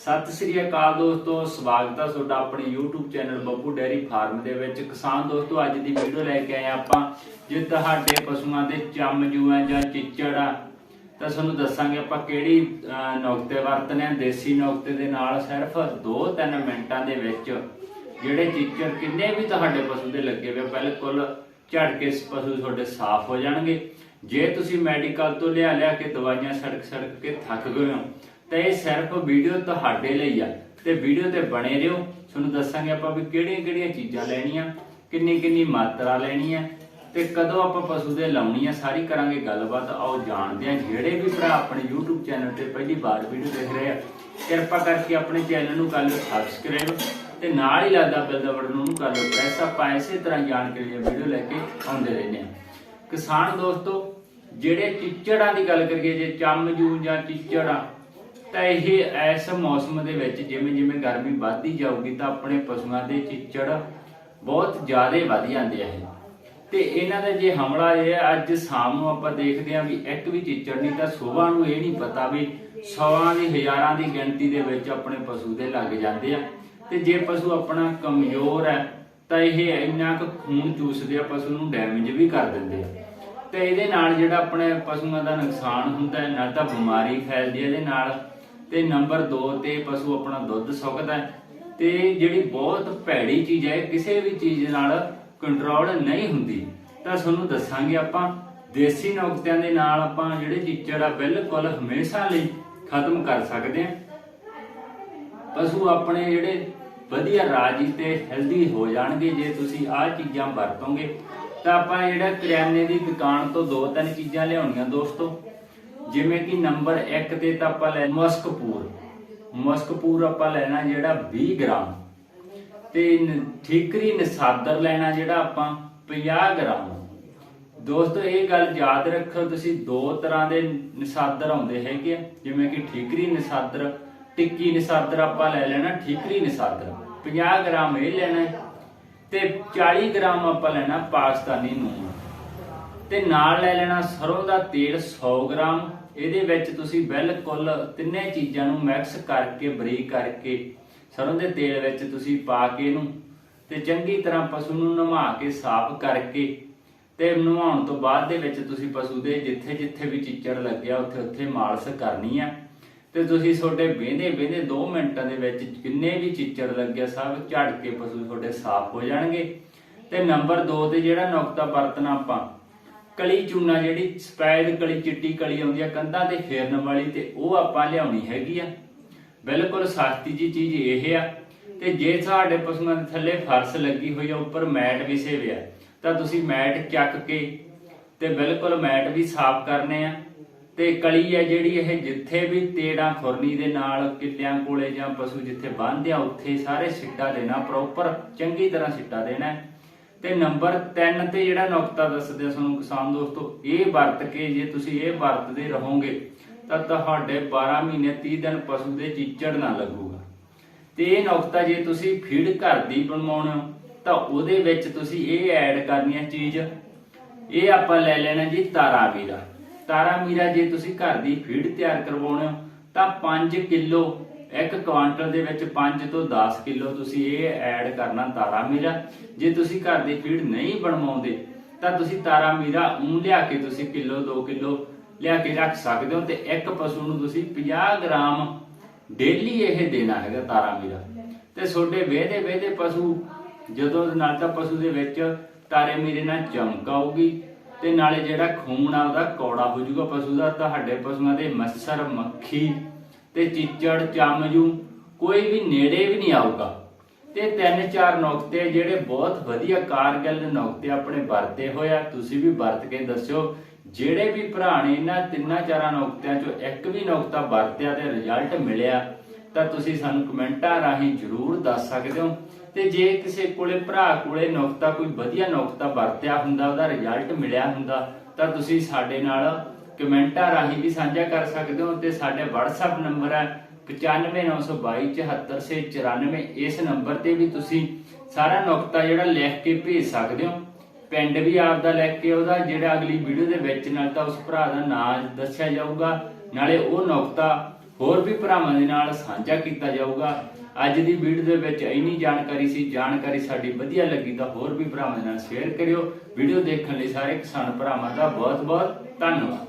ਸਤਿ ਸ੍ਰੀ ਅਕਾਲ ਦੋਸਤੋ, ਸਵਾਗਤ ਹੈ ਤੁਹਾਡਾ ਆਪਣੇ YouTube channel Babbu dairy farm ਦੇ ਵਿੱਚ। ਕਿਸਾਨ ਦੋਸਤੋ, ਅੱਜ ਦੀ ਵੀਡੀਓ ਲੈ ਕੇ ਆਏ ਹਾਂ ਆਪਾਂ। ਜੇ ਤੁਹਾਡੇ ਪਸ਼ੂਆਂ ਦੇ ਚੰਮ, ਜੂਆਂ ਜਾਂ ਚਿੱਚੜ ਆ, ਤਾਂ ਤੁਹਾਨੂੰ ਦੱਸਾਂਗੇ ਆਪਾਂ ਕਿਹੜੀ ਨੁਕਤੇ ਵਰਤਨੇ ਆ। ਦੇਸੀ ਨੁਕਤੇ ਦੇ ਨਾਲ ਸਿਰਫ 2-3 ਮਿੰਟਾਂ ਦੇ ਵਿੱਚ ਜਿਹੜੇ ਚਿੱਚੜ ਕਿੰਨੇ ਵੀ ਤੁਹਾਡੇ ਪਸ਼ੂ ਦੇ ਲੱਗੇ ਹੋਏ ਬਿਲਕੁਲ ਝੜ ਕੇ ਪਸ਼ੂ ਤੁਹਾਡੇ ਸਾਫ਼ ਹੋ ਜਾਣਗੇ। ਜੇ ਤੁਸੀਂ ਮੈਡੀਕਲ ਤੋਂ ਲਿਆ ਲਿਆ ਕੇ ਦਵਾਈਆਂ ਸੜਕ ਸੜਕ ਕੇ ਥੱਕ ਗਏ ਹੋ ਤਾਂ ਇਹ ਸਿਰਫ ਵੀਡੀਓ ਤੁਹਾਡੇ ਲਈ ਆ। ਤੇ ਵੀਡੀਓ ਤੇ ਬਣੇ ਰਹੋ। ਤੁਹਾਨੂੰ ਦੱਸਾਂਗੇ ਆਪਾਂ ਵੀ ਕਿਹੜੀਆਂ ਕਿਹੜੀਆਂ ਚੀਜ਼ਾਂ ਲੈਣੀਆਂ ਕਿੰਨੀ ਕਿੰਨੀ ਮਾਤਰਾ ਲੈਣੀ ਹੈ ਤੇ ਕਦੋਂ ਆਪਾਂ ਪਸ਼ੂ ਦੇ ਲਾਉਣੀ ਆ, ਸਾਰੀ ਕਰਾਂਗੇ ਗੱਲਬਾਤ। ਆਓ ਜਾਣਦੇ ਆ, ਜਿਹੜੇ ਵੀ ਭਰਾ ਆਪਣੇ YouTube ਚੈਨਲ ਤੇ ਪਹਿਲੀ ਵਾਰ ਵੀਡੀਓ ਦੇਖ ਰਹੇ ਆ, ਕਿਰਪਾ ਕਰਕੇ ਆਪਣੇ ਚੈਨਲ ਨੂੰ ਕਰ ਲਓ ਸਬਸਕ੍ਰਾਈਬ ਤੇ ਨਾਲ ਹੀ ਲੱਗਦਾ ਬੈਲ ਦਾ ਬਟਨ ਨੂੰ ਕਰ ਲਓ ਪ੍ਰੈਸ ਆਪਾਂ ਇਸੇ ਤਰ੍ਹਾਂ ਜਾਣਕਾਰੀ ਦੀਆਂ ਵੀਡੀਓ ਲੈ ਕੇ ਆਉਂਦੇ ਰਹਿੰਦੇ ਆ। ਕਿਸਾਨ ਦੋਸਤੋ, ਜਿਹੜੇ ਚਿੱਚੜਾਂ ਦੀ ਗੱਲ ਕਰੀਏ, ਜੇ ਚੰਮ ਜੂ ਜਾਂ ਚਿੱਚੜਾਂ ਤਾਂ ਇਹ ਇਸ ਮੌਸਮ ਦੇ ਵਿੱਚ ਜਿਵੇਂ ਜਿਵੇਂ ਗਰਮੀ ਵੱਧਦੀ ਜਾਊਗੀ ਤਾਂ ਆਪਣੇ ਪਸ਼ੂਆਂ ਦੇ ਚਿੱਚੜ ਬਹੁਤ ਜ਼ਿਆਦਾ ਵੱਧ ਜਾਂਦੇ ਆ ਤੇ ਇਹਨਾਂ ਦਾ ਜੇ ਹਮਲਾ ਇਹ ਹੈ, ਅੱਜ ਸ਼ਾਮ ਨੂੰ ਆਪਾਂ ਦੇਖਦੇ ਆ ਵੀ ਇੱਕ ਵੀ ਚਿੱਚੜ ਨਹੀਂ ਤਾਂ ਸਵੇਰ ਨੂੰ ਇਹ ਨਹੀਂ ਪਤਾ ਵੀ ਸੌਆਂ ਦੀ, ਹਜ਼ਾਰਾਂ ਦੀ ਗਿਣਤੀ ਦੇ ਵਿੱਚ ਆਪਣੇ ਪਸ਼ੂ ਦੇ ਲੱਗ ਜਾਂਦੇ ਆ। ਤੇ ਜੇ ਪਸ਼ੂ ਆਪਣਾ ਕਮਜ਼ੋਰ ਹੈ, ਤਾਂ ਇਹ ਇੰਨਾ ਕੁ ਖੂਨ ਚੂਸਦੇ ਆ, ਪਸ਼ੂ ਨੂੰ ਡੈਮੇਜ ਵੀ ਕਰ ਦਿੰਦੇ ਆ। ਤੇ ਇਹਦੇ ਨਾਲ ਜਿਹੜਾ ਆਪਣੇ ਪਸ਼ੂਆਂ ਦਾ ਨੁਕਸਾਨ ਹੁੰਦਾ ਹੈ ਨਾਲ ਤਾਂ ਬਿਮਾਰੀ ਫੈਲਦੀ ਹੈ, ਇਹਦੇ ਨਾਲ ਤੇ ਨੰਬਰ 2 ਤੇ ਪਸ਼ੂ ਆਪਣਾ ਦੁੱਧ ਸੁੱਕਦਾ ਤੇ ਜਿਹੜੀ ਬਹੁਤ ਭੈੜੀ ਚੀਜ਼ ਹੈ, ਕਿਸੇ ਵੀ ਚੀਜ਼ ਨਾਲ ਕੰਟਰੋਲ ਨਹੀਂ ਹੁੰਦੀ। ਤਾਂ ਤੁਹਾਨੂੰ ਦੱਸਾਂਗੇ ਆਪਾਂ, ਦੇਸੀ ਨੁਕਤਿਆਂ ਦੇ ਨਾਲ ਆਪਾਂ ਜਿਹੜੇ ਚੀਚੜ ਆ, ਬਿਲਕੁਲ ਹਮੇਸ਼ਾ ਲਈ ਖਤਮ ਕਰ ਸਕਦੇ ਹਾਂ। ਪਸ਼ੂ ਆਪਣੇ ਜਿਹੜੇ ਵਧੀਆ ਰਾਜੀ ਤੇ ਹੈਲਦੀ ਹੋ ਜਾਣਗੇ, ਜੇ ਤੁਸੀਂ ਆਹ ਚੀਜ਼ਾਂ ਵਰਤੋਗੇ, ਤਾਂ ਆਪਾਂ ਜਿਹੜਾ ਕਰਿਆਨੇ ਦੀ ਦੁਕਾਨ ਤੋਂ ਦੋ ਤਿੰਨ ਚੀਜ਼ਾਂ ਲਿਆਉਣੀਆਂ ਦੋਸਤੋ। ਜਿਵੇਂ ਕਿ ਨੰਬਰ 1 ਤੇ ਤਾਂ ਆਪਾਂ ਲੈ ਮਸਕਪੂਰ। ਮਸਕਪੂਰ ਆਪਾਂ ਲੈਣਾ ਜਿਹੜਾ 20 ਗ੍ਰਾਮ। ਤੇ ਠੀਕਰੀ ਨਸਾਦਰ ਲੈਣਾ ਜਿਹੜਾ ਆਪਾਂ 50 ਗ੍ਰਾਮ। ਦੋਸਤੋ, ਇਹ ਗੱਲ ਯਾਦ ਰੱਖੋ ਤੁਸੀਂ ਦੋ ਤਰ੍ਹਾਂ ਦੇ ਨਸਾਦਰ ਆਉਂਦੇ ਹੈਗੇ ਆ। ਜਿਵੇਂ ਕਿ ਠੀਕਰੀ ਨਸਾਦਰ, ਟਿੱਕੀ ਨਸਾਦਰ ਆਪਾਂ ਲੈ ਲੈਣਾ, ਠੀਕਰੀ ਨਸਾਦਰ। 50 ਗ੍ਰਾਮ ਇਹ ਲੈਣਾ ਤੇ 40 ਗ੍ਰਾਮ ਆਪਾਂ ਲੈਣਾ ਪਾਕਿਸਤਾਨੀ ਨੂਨ। ਤੇ ਨਾਲ ਲੈ ਲੈਣਾ ਸਰੋਂ ਦਾ ਤੇਲ 100 ਗ੍ਰਾਮ। ਇਹਦੇ ਵਿੱਚ ਤੁਸੀਂ ਬਿਲਕੁਲ ਤਿੰਨੇ ਚੀਜ਼ਾਂ ਨੂੰ ਮਿਕਸ ਕਰਕੇ, ਬਰੀਕ ਕਰਕੇ ਸਰੋਂ ਦੇ ਤੇਲ ਵਿੱਚ ਤੁਸੀਂ ਪਾ ਕੇ ਇਹਨੂੰ ਤੇ ਚੰਗੀ ਤਰ੍ਹਾਂ ਪਸ਼ੂ ਨੂੰ ਨਵਾ ਕੇ, ਸਾਫ਼ ਕਰਕੇ ਤੇ ਨਵਾਉਣ ਤੋਂ ਬਾਅਦ ਦੇ ਵਿੱਚ ਤੁਸੀਂ ਪਸ਼ੂ ਦੇ ਜਿੱਥੇ ਜਿੱਥੇ ਵੀ ਚਿੱਚੜ ਲੱਗਿਆ, ਉੱਥੇ ਉੱਥੇ ਮਾਲਸ਼ ਕਰਨੀ ਆ। ਤੇ ਤੁਸੀਂ ਤੁਹਾਡੇ ਵੇਂਦੇ ਵੇਂਦੇ 2 ਮਿੰਟਾਂ ਦੇ ਵਿੱਚ ਜਿੰਨੇ ਵੀ ਚਿੱਚੜ ਲੱਗਿਆ, ਸਭ ਝੜ ਕੇ ਪਸ਼ੂ ਤੁਹਾਡੇ ਸਾਫ਼ ਹੋ ਜਾਣਗੇ। ਤੇ ਨੰਬਰ 2 ਤੇ ਜਿਹੜਾ ਨੁਕਤਾ ਵਰਤਣਾ ਆਪਾਂ ਕਲੀ ਚੂਨਾ ਜਿਹੜੀ ਸਪੈਦ ਕਲੀ, ਚਿੱਟੀ ਕਲੀ ਆਉਂਦੀ ਆ ਕੰਧਾਂ ਤੇ ਫੇਰਨ ਵਾਲੀ ਤੇ ਉਹ ਆਪਾਂ ਲਿਆਉਣੀ ਹੈਗੀ ਆ। ਬਿਲਕੁਲ ਸਸਤੀ ਜੀ ਚੀਜ਼ ਇਹ ਆ। ਤੇ ਜੇ ਤੁਹਾਡੇ ਪਸ਼ੂਆਂ ਦੇ ਥੱਲੇ ਫਰਸ਼ ਲੱਗੀ ਹੋਈ ਆ, ਉੱਪਰ ਮੈਟ ਵਿਛੇ ਹੋਇਆ ਤਾਂ ਤੁਸੀਂ ਮੈਟ ਚੱਕ ਕੇ ਤੇ ਬਿਲਕੁਲ ਮੈਟ ਵੀ ਸਾਫ਼ ਕਰਨੇ ਆ। ਤੇ ਕਲੀ ਹੈ ਜਿਹੜੀ ਇਹ ਜਿੱਥੇ ਵੀ ਤੇੜਾ ਖੁਰਨੀ ਦੇ ਨਾਲ ਕਿੱਲਿਆਂ ਕੋਲੇ ਜਾਂ ਪਸ਼ੂ ਜਿੱਥੇ ਬੰਨ੍ਹਦੇ ਆ, ਉੱਥੇ ਸਾਰੇ ਸਿੱਟਾ ਦੇਣਾ ਪ੍ਰੋਪਰ ਚੰਗੀ ਤਰ੍ਹਾਂ ਸਿੱਟਾ ਦੇਣਾ ਤੇ ਨੰਬਰ 3 ਤੇ ਜਿਹੜਾ ਨੁਕਤਾ ਦੱਸਦੇ ਆ ਤੁਹਾਨੂੰ ਕਿਸਾਨ ਦੋਸਤੋ, ਇਹ ਵਰਤ ਕੇ ਜੇ ਤੁਸੀਂ ਇਹ ਵਰਤਦੇ ਰਹੋਗੇ, ਤਾਂ ਤੁਹਾਡੇ 12 ਮਹੀਨੇ 30 ਦਿਨ ਪਸ਼ੂ ਦੇ ਚੀਚੜ ਨਾ ਲੱਗੂਗਾ। ਤੇ ਇਹ ਨੁਕਤਾ ਜੇ ਤੁਸੀਂ ਫੀਡ ਘਰ ਦੀ ਬਣਵਾਉਣੇ ਹੋ ਤਾਂ ਉਹਦੇ ਵਿੱਚ ਤੁਸੀਂ ਇਹ ਐਡ ਕਰਨੀ ਹੈ ਚੀਜ਼। ਇਹ ਆਪਾਂ ਲੈ ਲੈਣਾ ਜੀ ਤਾਰਾ ਮੀਰਾ। ਤਾਰਾ ਮੀਰਾ ਜੇ ਤੁਸੀਂ ਘਰ ਦੀ ਫੀਡ ਤਿਆਰ ਕਰਵਾਉਣੇ ਹੋ ਤਾਂ 5 ਕਿਲੋ ਇੱਕ ਕੁਆਂਟਲ ਦੇ ਵਿੱਚ 5 ਤੋਂ 10 ਕਿਲੋ ਤੁਸੀਂ ਇਹ ਐਡ ਕਰਨਾ ਤਾਰਾ ਮੀਰਾ। ਜੇ ਤੁਸੀਂ ਘਰ ਦੀ ਫੀਡ ਨਹੀਂ ਬਣਵਾਉਂਦੇ, ਤਾਂ ਤੁਸੀਂ ਤਾਰਾ ਮੀਰਾ ਉਂ ਲਿਆ ਕੇ ਤੁਸੀਂ ਕਿਲੋ 2 ਕਿਲੋ ਲਿਆ ਕੇ ਰੱਖ ਸਕਦੇ ਹੋ ਤੇ ਇੱਕ ਪਸ਼ੂ ਨੂੰ ਤੁਸੀਂ 50 ਗ੍ਰਾਮ ਡੇਲੀ ਇਹ ਦੇਣਾ ਹੈਗਾ ਤਾਰਾ ਮੀਰਾ। ਤੇ ਤੁਹਾਡੇ ਵੇਹਦੇ ਵੇਹਦੇ ਪਸ਼ੂ, ਜਦੋਂ ਨਾਲ ਤਾਂ ਪਸ਼ੂ ਦੇ ਵਿੱਚ ਤਾਰੇ ਮੀਰੇ ਨਾਲ ਚਮਕ ਆਊਗੀ ਤੇ ਨਾਲੇ ਜਿਹੜਾ ਖੂਨ ਆ ਉਹਦਾ ਕੌੜਾ ਹੋ ਜਾਊਗਾ ਪਸ਼ੂ ਦਾ। ਤੁਹਾਡੇ ਪਸ਼ੂਆਂ ਦੇ ਮੱਛਰ ਮੱਖੀ ਤੇ ਚਿੱਚੜ, ਚਮਜੂ ਕੋਈ ਵੀ ਨੇੜੇ ਵੀ ਨਹੀਂ ਆਊਗਾ। ਤੇ ਤਿੰਨ ਚਾਰ ਨੁਕਤੇ ਜਿਹੜੇ ਬਹੁਤ ਵਧੀਆ ਕਾਰਗਲ ਨੁਕਤੇ ਆਪਣੇ ਵਰਤੇ ਹੋਇਆ ਤੁਸੀਂ ਵੀ ਵਰਤ ਕੇ ਦੱਸਿਓ। ਜਿਹੜੇ ਵੀ ਭਰਾ ਨੇ ਇਹਨਾਂ ਤਿੰਨਾਂ ਚਾਰਾਂ ਨੁਕਤਿਆਂ ਚੋਂ ਇੱਕ ਵੀ ਨੁਕਤਾ ਵਰਤਿਆ ਤੇ ਰਿਜ਼ਲਟ ਮਿਲਿਆ, ਤਾਂ ਤੁਸੀਂ ਸਾਨੂੰ ਕਮੈਂਟਾਂ ਰਾਹੀਂ ਜਰੂਰ ਦੱਸ ਸਕਦੇ ਹੋ। ਤੇ ਜੇ ਕਿਸੇ ਕੋਲੇ ਭਰਾ ਕੋਲੇ ਨੁਕਤਾ, ਕੋਈ ਵਧੀਆ ਨੁਕਤਾ ਵਰਤਿਆ ਹੁੰਦਾ, ਉਹਦਾ ਰਿਜ਼ਲਟ ਮਿਲਿਆ ਹੁੰਦਾ, ਤਾਂ ਤੁਸੀਂ ਸਾਡੇ ਨਾਲ ਕਮੈਂਟਾਂ ਰਾਹੀਂ ਵੀ ਸਾਂਝਾ ਕਰ ਸਕਦੇ ਹੋ ਤੇ ਸਾਡੇ WhatsApp ਨੰਬਰ ਹੈ 9592274094 ਇਸ ਨੰਬਰ ਤੇ ਵੀ ਤੁਸੀਂ ਸਾਰਾ ਨੁਕਤਾ ਜਿਹੜਾ ਲਿਖ ਕੇ ਭੇਜ ਸਕਦੇ ਹੋ। ਪਿੰਡ ਵੀ ਆਪ ਦਾ ਲਿਖ ਕੇ ਉਹਦਾ ਜਿਹੜਾ ਅਗਲੀ ਵੀਡੀਓ ਦੇ ਵਿੱਚ ਨਾਲ ਤਾਂ ਉਸ ਭਰਾ ਦਾ ਨਾਮ ਦੱਸਿਆ ਜਾਊਗਾ। ਨਾਲੇ ਉਹ ਨੁਕਤਾ ਹੋਰ ਵੀ ਭਰਾਵਾਂ ਦੇ ਨਾਲ ਸਾਂਝਾ ਕੀਤਾ ਜਾਊਗਾ। ਅੱਜ ਦੀ ਵੀਡੀਓ ਦੇ ਵਿੱਚ ਇੰਨੀ ਜਾਣਕਾਰੀ ਸੀ, ਜਾਣਕਾਰੀ ਸਾਡੀ ਵਧੀਆ ਲੱਗੀ ਤਾਂ ਹੋਰ ਵੀ ਭਰਾਵਾਂ ਦੇ ਨਾਲ ਸ਼ੇਅਰ ਕਰਿਓ। ਵੀਡੀਓ ਦੇਖਣ ਲਈ ਸਾਰੇ ਕਿਸਾਨ ਭਰਾਵਾਂ ਦਾ ਬਹੁਤ ਬਹੁਤ ਧੰਨਵਾਦ।